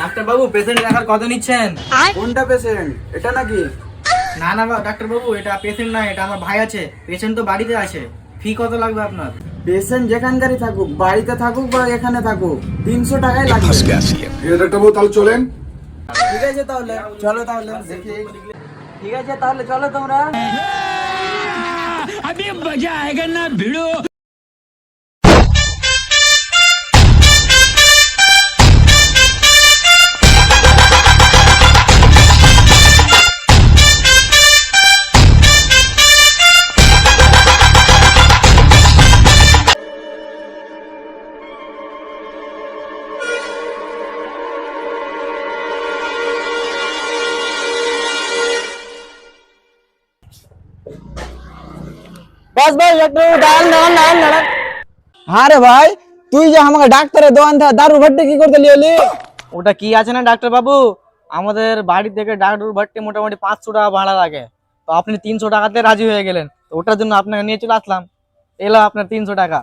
doctor বাবু patient দেখার কত নিচ্ছেন কোনটা পেশেন্ট এটা নাকি না না ডাক্তার বাবু এটা পেশেন্ট না এটা আমার ভাই আছে পেশেন্ট তো বাড়িতে আছে ফি কত লাগবে আপনার পেশেন্ট যেখানকারই থাকুক বাড়িতে থাকুক বা এখানে থাকুক তিনশো টাকাই লাগবে क्या सी है ঠিক আছে ডাক্তারবাবু তাহলে চলেন ঠিক আছে তাহলে চলো তাহলে দেখি ঠিক আছে তাহলে চলো তোমরা বস ভাই একটু দাঁড়ান দাঁড়ান দাঁড়ান দাঁড়ান হ্যাঁ রে ভাই তুই যে আমাকে ডাক্তারের দোকান থেকে দারু ভর্তি কি করতে লিলি ওটা কি আছে না ডাক্তার বাবু আমাদের বাড়ি থেকে ডাক্তার ভর্তি মোটামুটি পাঁচশো টাকা ভাড়া লাগে তো আপনি তিনশো টাকাতে রাজি হয়ে গেলেন তো ওটার জন্য আপনাকে নিয়ে চলে আসলাম এলো আপনার তিনশো টাকা